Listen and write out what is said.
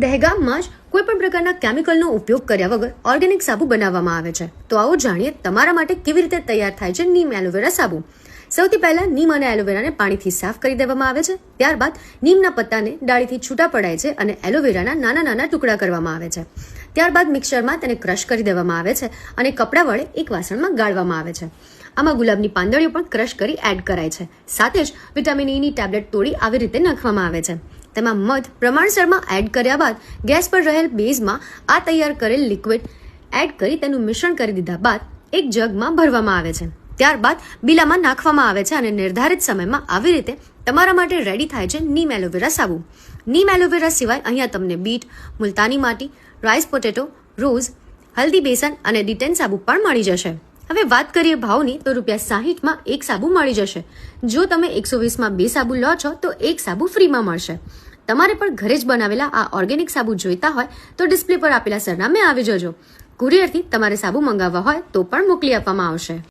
દહેગામમાં જ કોઈ પણ પ્રકારના કેમિકલનો ઉપયોગ કર્યા વગર ઓર્ગેનિક સાબુ બનાવવામાં આવે છે. તો આવો જાણીએ તમારા માટે કેવી રીતે તૈયાર થાય છે નીમ એલોવેરા સાબુ. સૌથી પહેલા નીમ અને એલોવેરાને પાણીથી સાફ કરી દેવામાં આવે છે. ત્યારબાદ નીમના પત્તાને ડાળીથી છૂટા પડાય છે અને એલોવેરાના નાના નાના ટુકડા કરવામાં આવે છે. ત્યારબાદ મિક્સરમાં તેને ક્રશ કરી દેવામાં આવે છે અને કપડા વડે એક વાસણમાં ગાળવામાં આવે છે. આમાં ગુલાબની પાંદડીઓ પણ ક્રશ કરી એડ કરાય છે. સાથે જ વિટામિન ઈની ટેબ્લેટ તોડી આવી રીતે નાખવામાં આવે છે. તેમાં મધ પ્રમાણસરમાં એડ કર્યા બાદ ગેસ પર રહેલ બેઝમાં આ તૈયાર કરેલ લિક્વિડ એડ કરી તેનું મિશ્રણ કરી દીધા બાદ એક જગમાં ભરવામાં આવે છે. ત્યારબાદ બીલામાં નાખવામાં આવે છે અને નિર્ધારિત સમયમાં આવી રીતે તમારા માટે રેડી થાય છે નીમ એલોવેરા સાબુ. નીમ એલોવેરા સિવાય અહીંયા તમને બીટ, મુલતાની માટી રાઈસ પોટેટો રોઝ હલ્દી બેસન અને ડિટેન સાબુ પણ મળી જશે. હવે વાત કરીએ ભાવની, તો રૂપિયા સાહીઠમાં એક સાબુ મળી જશે. જો તમે એકસો વીસમાં બે સાબુ લો છો, તો એક સાબુ ફ્રીમાં મળશે. તમારે પણ ઘરે જ બનાવેલા આ ઓર્ગેનિક સાબુ જોઈતા હોય, તો ડિસ્પ્લે પર આપેલા સરનામે આવી જજો. કુરિયરથી તમારે સાબુ મંગાવવા હોય, તો પણ મોકલી આપવામાં આવશે.